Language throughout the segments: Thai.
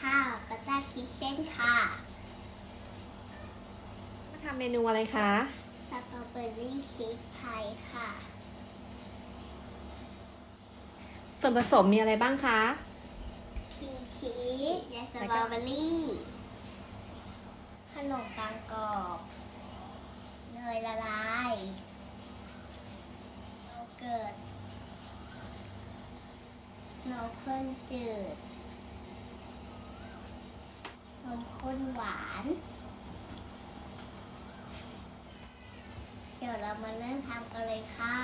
ค่ะปัตตาคิเช่นค่ะมาทำเมนูอะไรคะสตรอเบอรี่ชีสพายค่ะ ส่วนผสมมีอะไรบ้างคะพิงชีสและสตรอเบอรี่ขนมปังกรอบเนยละลายโยเกิร์ตนมข้นจืด นมข้นหวาน เดี๋ยวเรามาเริ่มทำกันเลยค่ะ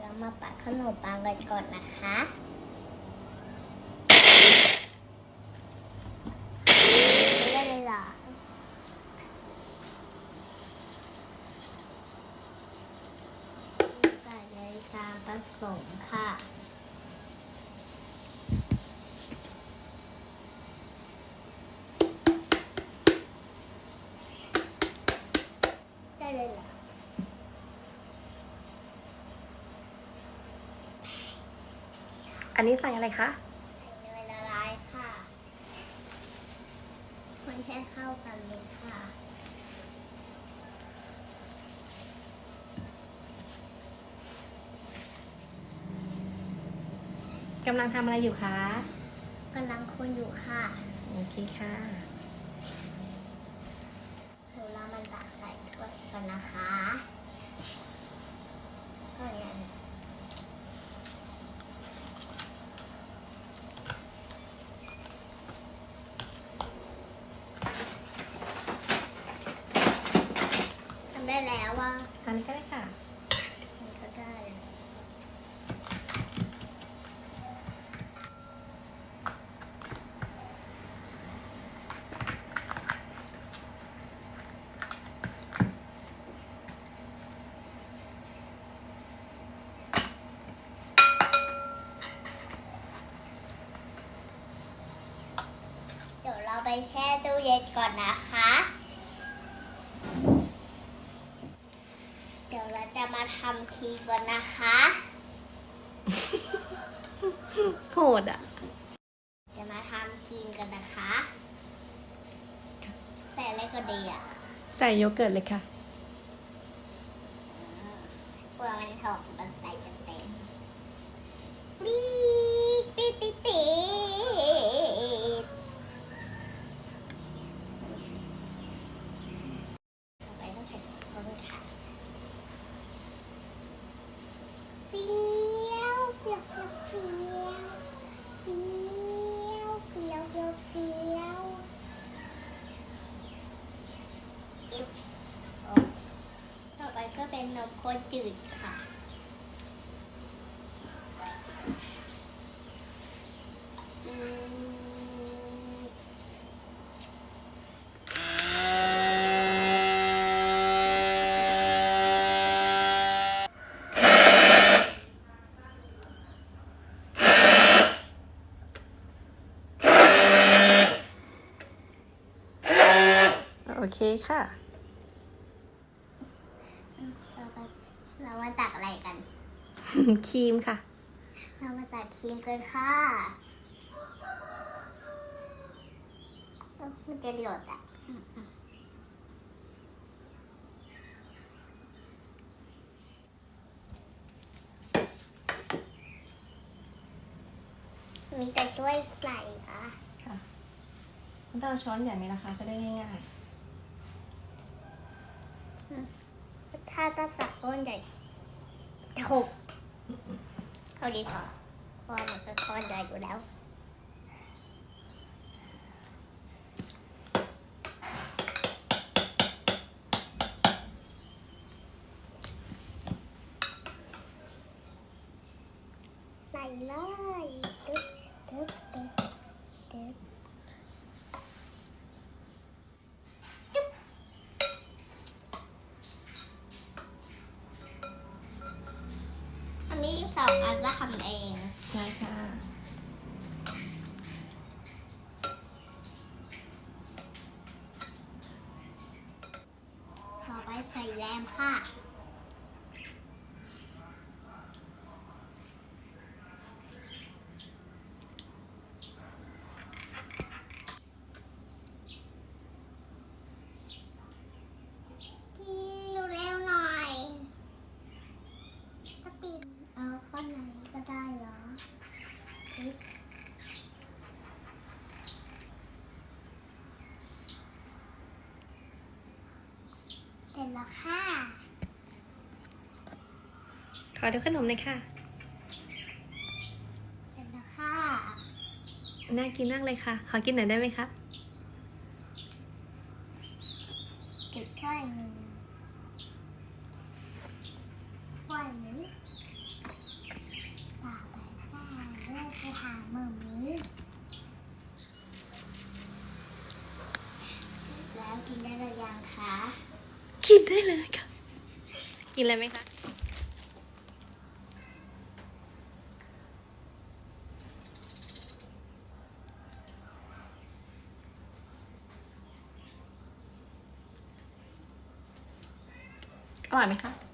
เรามาปัดขนมปังกันก่อนนะคะไม่ได้เลยเหรอ ใส่ใน ชามผสมค่ะ ได้เลยเหรออันนี้ใส่อะไรคะ ใส่เนยละลายค่ะ คนให้เข้ากันเลยค่ะ กำลังทำอะไรอยู่คะกำลังคนอยู่ค่ะโอเคค่ะเดี๋ยวเรามันตักใส่ถ้วยกันนะคะก็เนี่ยทำได้แล้วว่าอันนี้ก็ได้ค่ะ มันก็ได้ เดี๋ยวเราไปแช่ตู้เย็นก่อนนะคะ เดี๋ยวเราจะมาทำทีก่อนนะคะ โหดอะ จะมาทำทีมกันนะคะ ใส่อะไรก็ดีอะใส่โยเกิร์ตเลยค่ะ เปลือกมันหอ ก็เป็นนมข้นจืดค่ะ โอเคค่ะ ต่อไปเรามาตักอะไรกัน ครีมค่ะ เรามาตักครีมกันค่ะเอ้ามันจะหลดอะอืมอืมมีแต่ช่วยใส่ค่ะค่ะต้องเอาช้อนใหญ่ไหมล่ะคะ จะได้ง่ายถ้าจะตักก้อนใหญ่จะหก เท่านี้พอเพราะมันก็ก้อนใหญ่อยู่แล้วใส่แล้วตึ๊บตึ๊บตึ๊บตึ๊บจึ๊บอันนี้ส องอันจะทำเองใช่ค่ะ ต่อไปใส่แรมค่ะ พี่เร็วหน่อยก็ติดเอาข้อไหนก็ได้เหรอปึ๊บเส ร็จแล้วค่ะ ขอดูขนมหน่อยค่ะ เสร็จแล้วค่ะ น่ากินมากเลยค่ะ ขอกินหน่อยได้ไหมคะ ติดถ้วยหนึ่งถ้วยนี้ต่อไปค่ะเลือกไปหาหมือนี้แล้วกินได้หรือยังคะ กินได้เลยค่ะ กินเลยไหมคะ อร่อยไหมคะ